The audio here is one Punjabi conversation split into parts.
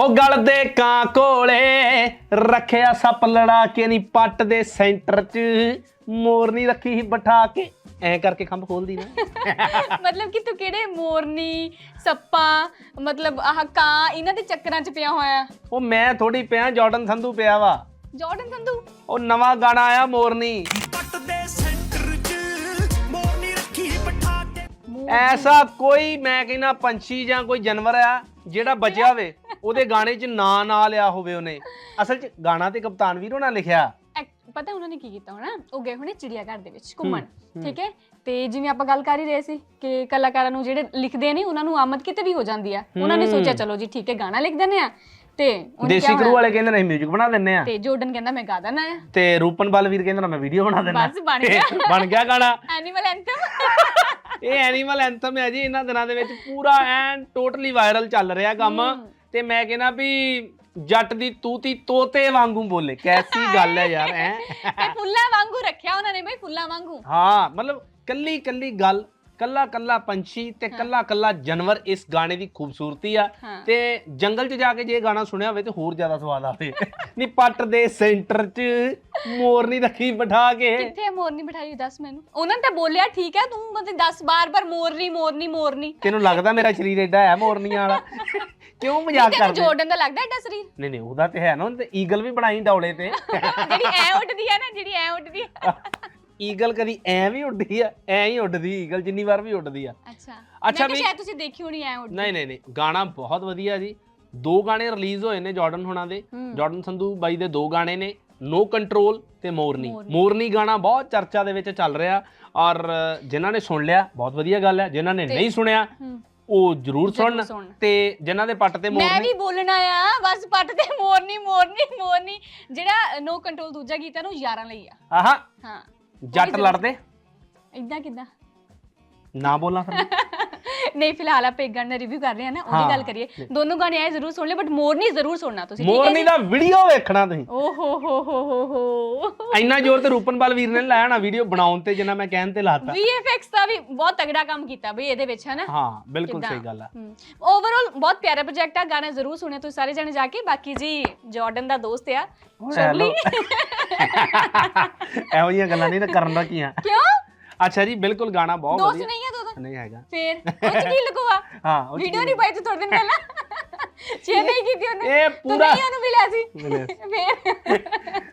ਹੋ ਗਲ ਦੇ ਕਾਂ ਕੋਲੇ ਰੱਖਿਆ ਸੱਪ ਲੜਾ ਕੇ ਨਹੀਂ ਪੱਟ ਦੇ ਸੈਂਟਰ 'ਚ। ਮੋਰਨੀ ਰੱਖੀ ਸੀ ਬਿਠਾ ਕੇ। ਐ ਕਰਕੇ ਖੰਭ ਖੋਲਦੀ ਨਾ ਮਤਲਬ ਕਿ ਤੂੰ ਕਿਹੜੇ ਮੋਰਨੀ ਸੱਪਾ ਮਤਲਬ ਆਹ ਕਾਂ ਇਹਨਾਂ ਦੇ ਚੱਕਰਾਂ 'ਚ ਪਿਆ ਹੋਇਆ? ਉਹ ਮੈਂ ਥੋੜੀ ਪਿਆ ਜਾਰਡਨ ਸੰਧੂ ਪਿਆ ਵਾ। ਜਾਰਡਨ ਸੰਧੂ? ਉਹ ਨਵਾਂ ਗਾਣਾ ਆਇਆ ਮੋਰਨੀ। ਪੱਟ ਦੇ ਸੈਂਟਰ 'ਚ ਮੋਰਨੀ ਰੱਖੀ ਬਿਠਾ ਕੇ। ਐਸਾ ਕੋਈ ਮੈਂ ਕਹਿੰਦਾ ਪੰਛੀ ਜਾਂ ਕੋਈ ਜਾਨਵਰ ਆ ਜਿਹੜਾ ਬਚਿਆ ਹੋਵੇ। ਉਹਦੇ ਗਾਣੇ 'ਚ ਨਾਂ ਨਾ ਲਿਆ ਹੋਵੇ ਉਹਨੇ। ਅਸਲ 'ਚ ਗਾਣਾ ਤੇ ਕਪਤਾਨ ਵੀਰੋ ਨਾਲ ਲਿਖਿਆ। ਐਕ- ਪਤਾ ਉਹਨਾਂ ਨੇ ਕੀ ਕੀਤਾ ਹੋਣਾ? ਉਹ ਗਏ ਹੋਣੇ ਚਿੜੀਆ ਘਰ ਦੇ ਵਿੱਚ ਘੁੰਮਣ ਠੀਕ ਹੈ? ਤੇ ਜਿਵੇਂ ਆਪਾਂ ਗੱਲ ਕਰ ਹੀ ਰਹੇ ਸੀ ਕਿ ਕਲਾਕਾਰਾਂ ਨੂੰ ਜਿਹੜੇ ਲਿਖਦੇ ਨੇ ਉਹਨਾਂ ਨੂੰ ਆਮਦ ਕਿਤੇ ਵੀ ਹੋ ਜਾਂਦੀ ਆ। ਉਹਨਾਂ ਨੇ ਸੋਚਿਆ ਚਲੋ ਜੀ ਠੀਕ ਹੈ ਗਾਣਾ ਲਿਖ ਦਿੰਦੇ ਆ। ਤੇ ਉਹਨੇ ਦੇਸੀ ਕਿਹਾ ਕਰੂ ਵਾਲੇ ਕਹਿੰਦੇ ਨੇ ਮਿਊਜ਼ਿਕ ਬਣਾ ਦਿੰਨੇ ਆ। ਤੇ ਜੋਰਡਨ ਕਹਿੰਦਾ ਮੈਂ ਗਾ ਦੇਣਾ ਆ। ਤੇ ਰੂਪਨ ਬਲਵੀਰ ਕਹਿੰਦਾ ਨਾ ਮੈਂ ਵੀਡੀਓ ਬਣਾ ਦਿੰਦਾ ਬਸ ਬਣ ਗਿਆ। ਬਣ ਗਿਆ ਗਾਣਾ। ਐਨੀਮਲ ਐਂਥਮ ਇਹ ਐਨੀਮਲ ਐਂਥਮ ਹੈ ਜੀ ਇਹਨਾਂ ਦਿਨਾਂ ਦੇ ਵਿੱਚ ਪੂਰਾ ਐਨ ਟੋਟਲੀ ਵਾਇਰਲ ਚੱਲ ਰਿਹਾ ਕੰਮ। ਤੇ ਮੈਂ ਕਹਿੰਦਾ ਵੀ ਜੱਟ ਦੀ ਤੂਤੀ ਤੋਤੇ ਵਾਂਗੂ ਬੋਲੇ ਕੈਸੀ ਗੱਲ ਹੈ ਯਾਰ ਐ ਫੁੱਲਾਂ ਵਾਂਗੂ ਰੱਖਿਆ ਉਹਨਾਂ ਨੇ ਬਈ ਫੁੱਲਾਂ ਵਾਂਗੂ। ਹਾਂ ਮਤਲਬ ਕੱਲੀ ਕੱਲੀ ਗੱਲ ਕੱਲਾ ਕੱਲਾ ਪੰਛੀ ਤੇ ਕੱਲਾ ਕੱਲਾ ਜਾਨਵਰ ਇਸ ਗਾਣੇ ਦੀ ਖੂਬਸੂਰਤੀ ਆ। ਤੇ ਜੰਗਲ 'ਚ ਜਾ ਕੇ ਜੇ ਇਹ ਗਾਣਾ ਸੁਣਿਆ ਹੋਵੇ ਤੇ ਹੋਰ ਜ਼ਿਆਦਾ ਸਵਾਦ ਆਵੇ। ਨਹੀਂ ਪੱਟ ਦੇ ਸੈਂਟਰ 'ਚ ਮੋਰਨੀ ਰੱਖੀ ਬਿਠਾ ਕੇ। ਕਿੱਥੇ ਮੋਰਨੀ ਬਿਠਾਈ ਦੱਸ ਮੈਨੂੰ। ਉਹਨਾਂ ਨੇ ਤਾਂ ਬੋਲਿਆ ਠੀਕ ਹੈ ਤੂੰ ਮਤਲਬ 10 ਬਾਰ-ਬਾਰ ਮੋਰਨੀ ਮੋਰਨੀ ਮੋਰਨੀ ਤੈਨੂੰ ਲੱਗਦਾ ਮੇਰਾ ਸਰੀਰ ਐਡਾ ਹੈ ਮੋਰਨੀਆਂ ਵਾਲਾ? ਕਿਉਂ ਮਜ਼ਾਕ ਤੈਨੂੰ ਕਰਦੇ? ਜੋਰਡਨ ਦਾ ਲੱਗਦਾ ਐਡਾ ਸਰੀਰ? ਨਹੀਂ ਨਹੀਂ ਉਹਦਾ ਤੇ ਹੈ ਨਾ ਉਹਨੇ ਤੇ ਈਗਲ ਵੀ ਬਣਾਈ ਡੌਲੇ ਤੇ। ਜਿਹੜੀ ਐ ਉੱਡਦੀ ਹੈ ਨਾ ਜਿਹੜੀ ਐ ਉੱਡਦੀ ਹੈ ਈਗਲ ਕਦੀ ਐ ਵੀ ਉੱਡਦੀ ਆ ਐ ਹੀ ਉੱਡਦੀ ਈਗਲ ਜਿੰਨੀ ਵਾਰ ਵੀ ਉੱਡਦੀ ਆ। ਅੱਛਾ। ਅੱਛਾ ਅੱਛਾ ਵੀ- ਵੀ ਸ਼ਾਇਦ ਤੁਸੀਂ ਦੇਖੀ ਹੋਣੀ ਐ ਉੱਡਦੀ। ਨਹੀਂ ਨਹੀਂ ਨਹੀਂ ਗਾਣਾ ਬਹੁਤ ਵਧੀਆ ਜੀ। ਦੋ ਗਾਣੇ ਰਿਲੀਜ਼ ਹੋਏ ਨੇ ਜਾਰਡਨ ਹੁਣਾਂ ਦੇ। ਹੂੰ। ਜਾਰਡਨ ਸੰਧੂ ਬਾਈ ਦੇ ਦੋ ਗਾਣੇ ਨੇ ਨੋ ਕੰਟਰੋਲ ਤੇ ਮੋਰਨੀ ਮੋਰਨੀ। ਮੋਰਨੀ ਗਾਣਾ ਬਹੁਤ ਚਰਚਾ ਦੇ ਵਿੱਚ ਚੱਲ ਰਿਹਾ ਔਰ ਜਿਨ੍ਹਾਂ ਨੇ ਸੁਣ ਲਿਆ ਬਹੁਤ ਵਧੀਆ ਗੱਲ ਹੈ। ਜਿਨ੍ਹਾਂ ਨੇ ਤੇ- ਨਹੀਂ ਸੁਣਿਆ ਹੂੰ। ਉਹ ਜ਼ਰੂਰ ਸੁਣਨ ਸੁਣਨ। ਤੇ ਜਿਨ੍ਹਾਂ ਦੇ ਪੱਟ ਤੇ ਮੈਂ ਮੋਰਨੀ ਵੀ ਬੋਲਣਾ ਆ ਬਸ ਪੱਟ ਤੇ ਮੋਰਨੀ ਮੋਰਨੀ ਮੋਰਨੀ ਜਿਹੜਾ ਨੋ ਕੰਟਰੋਲ ਦੂਜਾ ਗੀਤ ਨਾ ਉਹ ਯਾਰਾਂ ਲਈ ਆ। ਆਹਾ ਹਾਂ ਜੱਟ ਜ਼ਰੂਰ। ਲੜਦੇ? ਇਦਾਂ ਕਿਦਾਂ? ਨਾ ਬੋਲਾਂ ਫਿਰ। ਨਹੀਂ ਫਿਲਹਾਲ ਆਪਾਂ ਇੱਕ ਗਾਣੇ ਰਿਵਿਊ ਕਰ ਰਹੇ ਹਾਂ ਨਾ ਉਹਦੀ ਗੱਲ ਕਰੀਏ। ਦੋਨੋਂ ਗਾਣੇ ਆਏ ਜ਼ਰੂਰ ਸੁਣ ਲਿਓ ਬਟ ਮੋਰਨੀ ਜ਼ਰੂਰ ਸੁਣਨਾ ਤੁਸੀਂ ਠੀਕ ਹੈ ਮੋਰਨੀ ਦਾ ਵੀਡੀਓ ਵੇਖਣਾ ਤੁਸੀਂ। ਓ ਹੋ ਹੋ ਹੋ ਹੋ। ਹੋ ਇੰਨਾ ਜ਼ੋਰ ਤੇ ਨੇ ਲਾਇਆ ਨਾ ਵੀਡੀਓ ਬਣਾਉਣ ਤੇ ਜਿੰਨਾ ਮੈਂ ਕਹਿਣ ਤੇ ਲਾਤਾ। VFX ਦਾ ਵੀ ਬਹੁਤ ਤਗੜਾ ਕੰਮ ਕੀਤਾ ਬਈ ਇਹਦੇ ਵਿੱਚ ਹੈ ਨਾ ਹਾਂ ਬਿਲਕੁਲ ਸਹੀ ਗੱਲ ਆ। ਓਵਰਆਲ ਬਹੁਤ ਪਿਆਰਾ ਪ੍ਰੋਜੈਕਟ ਆ ਗਾਣਾ ਜ਼ਰੂਰ ਸੁਣਿਆ ਤੁਸੀਂ ਸਾਰੇ ਜਣੇ ਜਾ ਕੇ ਬਾਕੀ ਜੀ ਜਾਰਡਨ ਦਾ ਦੋਸਤ ਆ ਹੈਲੋ ਇਹੋ ਜਿਹੀਆਂ ਗੱਲਾਂ ਨਹੀਂ ਤਾਂ ਕਰਨ ਦਾ ਕੀ ਆ। ਕਿਉਂ? ਅੱਛਾ ਜੀ ਬਿਲਕੁਲ ਗਾਣਾ ਬਹੁਤ ਦੋਸਤ ਵਧੀਆ। ਨਹੀਂ ਉਹਦਾ ਨਹੀਂ ਹੈਗਾ। ਫੇਰ ਉਹ ਚ ਕੀ ਲੁਕਵਾ ਹਾਂ ਉਹ 'ਚ ਵੀਡੀਓ ਨਹੀਂ ਪਾਈ ਤੂੰ ਥੋੜੇ ਦਿਨ ਪਹਿਲਾਂ? ਸ਼ੇਅਰ ਨਹੀਂ ਕੀਤੀ ਉਹਨੇ ਇਹ ਤੂੰ ਪੂਰਾ ਨਹੀਂ ਉਹਨੂੰ ਮਿਲਿਆ ਸੀ। ਮਿਲਿਆ ਫੇਰ।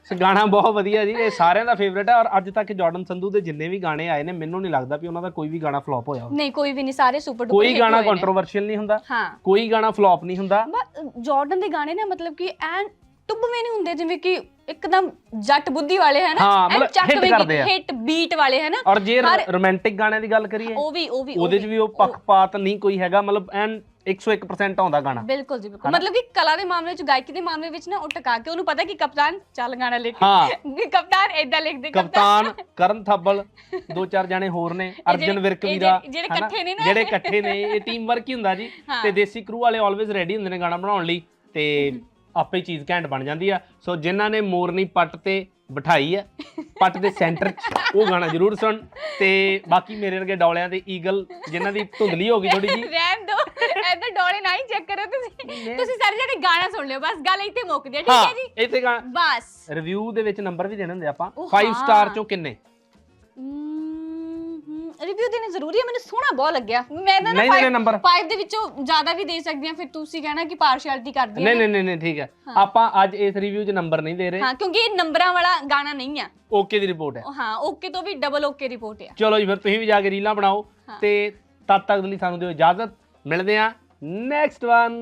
ਸੋ ਗਾਣਾ ਬਹੁਤ ਵਧੀਆ ਜੀ ਇਹ ਸਾਰਿਆਂ ਦਾ ਫੇਵਰੇਟ ਹੈ ਔਰ ਅੱਜ ਤੱਕ ਜਾਰਡਨ ਸੰਧੂ ਦੇ ਜਿੰਨੇ ਵੀ ਗਾਣੇ ਆਏ ਨੇ ਮੈਨੂੰ ਨਹੀਂ ਲੱਗਦਾ ਵੀ ਉਹਨਾਂ ਦਾ ਕੋਈ ਵੀ ਗਾਣਾ ਫਲॉप ਹੋਇਆ ਹੋਵੇ। ਨਹੀਂ ਕੋਈ ਵੀ ਨਹੀਂ ਸਾਰੇ ਸੁਪਰ ਡੁਪਰ ਕੋਈ ਗਾਣਾ ਕੰਟਰੋਵਰਸ਼ੀਅਲ ਨਹੀਂ ਹੁੰਦਾ ਹਾਂ। ਕੋਈ ਗਾਣਾ ਫਲॉप ਨਹੀਂ ਹੁੰਦਾ। ਜਾਰਡਨ ਦੇ ਗਾਣੇ ਨੇ ਮਤਲਬ ਕਿ ਐਨ ਟੁੱਬਵੇਂ ਨਹੀਂ ਹੁੰਦੇ ਜਿਵੇਂ ਕਿ ਇੱਕਦਮ ਜੱਟ ਬੁੱਧੀ ਵਾਲੇ ਹੈ ਨਾ ਹਾਂ, ਮਤਲਬ hit ਕਰਦੇ ਆ। ਹਿੱਟ ਬੀਟ ਵਾਲੇ ਹੈ ਨਾ ਔਰ ਜੇ ਹਰ- ਰੋਮਾਂਟਿਕ ਗਾਣਿਆਂ ਦੀ ਗੱਲ ਕਰੀਏ ਉਹ ਵੀ ਉਹ ਵੀ ਉਹਦੇ 'ਚ ਵੀ ਉਹ ਪੱਖਪਾਤ ਨਹੀਂ ਕੋਈ ਹੈਗਾ ਮਤਲਬ ਐਨ 101% ਆਉਂਦਾ ਗਾਣਾ। ਬਿਲਕੁਲ ਜੀ ਬਿਲਕੁਲ। ਮਤਲਬ ਕਿ ਕਲਾ ਦੇ ਮਾਮਲੇ ਵਿੱਚ ਗਾਇਕੀ ਦੇ ਮਾਮਲੇ ਵਿੱਚ ਨਾ ਉਹ ਟਕਾ ਕੇ ਉਹਨੂੰ ਪਤਾ ਕਿ ਕਪਤਾਨ ਚੱਲ ਗਾਣਾ ਲਿਖ। ਹਾਂ। ਕਪਤਾਨ ਏਦਾਂ ਲਿਖ ਦੇ ਕਪਤਾਨ। ਕਰਨ ਥੱਬਲ ਦੋ ਚਾਰ ਜਾਣੇ ਹੋਰ ਨੇ ਅਰਜਨ ਜਿਹੜੇ- ਵਿਰਕ ਇਹ ਵੀ ਦਾ ਜਿਹੜੇ- ਜਿਹੜੇ ਹਨਾ? ਇਕੱਠੇ ਨੇ ਨਾ। ਜਿਹੜੇ ਇਕੱਠੇ ਨੇ ਇਹ ਟੀਮ ਵਰਕ ਹੀ ਹੁੰਦਾ ਜੀ। ਹਾਂ। ਤੇ ਦੇਸੀ ਕਰੂ ਵਾਲੇ ਆਲਵੇਜ਼ ਰੈਡੀ ਹੁੰਦੇ ਨੇ ਗਾਣਾ ਬਣਾਉਣ ਲਈ। ਤੇ ਆਪੇ ਚੀਜ਼ ਘੈਂਟ ਬਣ ਜਾਂਦੀ ਆ। ਸੋ ਜਿਨ੍ਹਾਂ ਨੇ ਮੋਰਨੀ ਪੱਟ ਤੇ ਬਿਠਾਈ ਆ ਪੱਟ ਦੇ ਸੈਂਟਰ 'ਚ ਉਹ ਗਾਣਾ ਜ਼ਰੂਰ ਸੁਣ। ਤੇ ਬਾਕੀ ਮੇਰੇ ਵਰਗੇ ਡੌਲਿਆਂ ਤੇ ਈਗਲ ਜਿਨ੍ਹਾਂ ਦੀ ਧੁੰਦਲੀ ਹੋ ਗਈ ਥੋੜੀ ਜੀ ਰਹਿਣ ਦੋ ਐਦਾਂ ਡੋਲੇ ਨਾ ਹੀ ਚੈੱਕ ਕਰੋ ਤੁਸੀਂ। ਤੁਸੀਂ ਸਾਰੇ ਜਣੇ ਗਾਣਾ ਸੁਣ ਲਿਓ ਬਸ ਗੱਲ ਇੱਥੇ ਮੁੱਕਦੀ ਹੈ ਠੀਕ ਹਾਂ ਜੀ? ਇੱਥੇ ਗਾਣਾ ਬਸ। ਰਿਵਿਊ ਦੇ ਵਿੱਚ ਨੰਬਰ ਵੀ ਦੇਣੇ ਹੁੰਦੇ ਆਪਾਂ। ਉਹ 5 ਹਾਂ। ਸਟਾਰ ਚੋਂ ਕਿੰਨੇ? ਰਿਵਿਊ ਦੇਣੇ ਜ਼ਰੂਰੀ ਹੈ? ਮੈਨੂੰ ਸੋਹਣਾ ਬਹੁਤ ਲੱਗਿਆ। ਮੈਂ ਨਾ ਨਹੀਂ ਦੇਣੇ number। 5 ਦੇ ਵਿੱਚੋਂ ਜ਼ਿਆਦਾ ਵੀ ਦੇ ਸਕਦੀ ਹਾਂ ਫਿਰ ਤੁਸੀਂ ਕਹਿਣਾ ਕਿ ਪਾਰਸ਼ੈਲਿਟੀ ਕਰਦੀ ਨਹੀਂ ਹਾਂ। ਨਹੀਂ ਨਹੀਂ ਨਹੀਂ ਠੀਕ ਹੈ। ਆਪਾਂ ਅੱਜ ਇਸ ਰਿਵਿਊ 'ਚ ਨੰਬਰ ਨਹੀਂ ਦੇ ਰਹੇ। ਹਾਂ ਕਿਉਂਕਿ ਇਹ ਨੰਬਰਾਂ ਵਾਲਾ ਗਾਣਾ ਨਹੀਂ ਆ। ਓਕੇ ਦੀ ਰਿਪੋਰਟ ਹੈ। ਉਹ ਹਾਂ ਓਕੇ ਤੋਂ ਵੀ ਡਬਲ ਓਕੇ ਰਿਪੋਰਟ ਆ। ਚਲੋ ਜੀ ਫਿਰ ਤੁਸੀਂ ਵੀ ਜਾ ਕੇ ਰੀਲਾਂ ਬਣਾਓ ਤੇ ਤਦ ਤੱਕ ਲਈ ਸਾਨੂੰ ਦਿਓ ਇਜਾਜ਼ਤ। ਮਿਲਦੇ ਆ ਨੈਕਸਟ ਵਨ